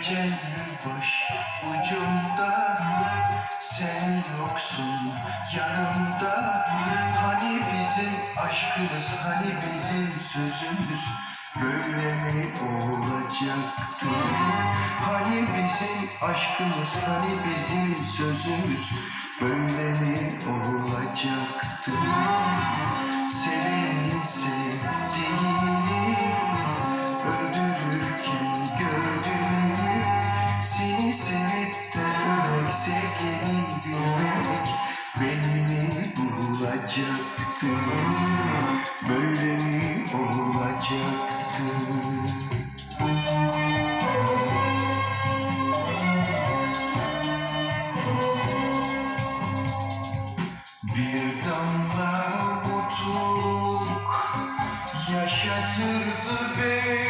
gecenin baş ucunda Sen yoksun yanımda Hani bizim aşkımız hani bizim sözümüz Böyle mi olacaktı? Hani bizim aşkımız, hani bizim sözümüz Böyle mi olacaktı? Sevgini bilmemek Beni mi bulacaktı? Böyle mi olacaktı? Bir damla mutluluk yaşatırdı beni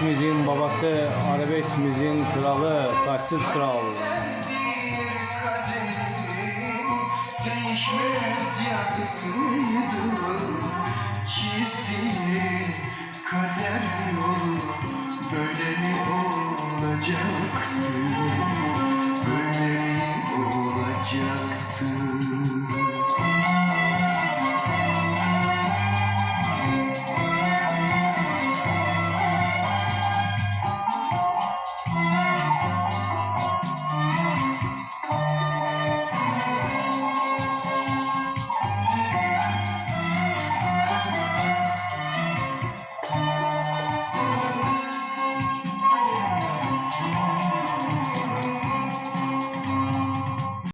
Arabesk müziğin babası, arabesk müziğin kralı, taşsız kral. Değişmez yazısıydı Çizdiğin kader yolu Böyle mi olacaktı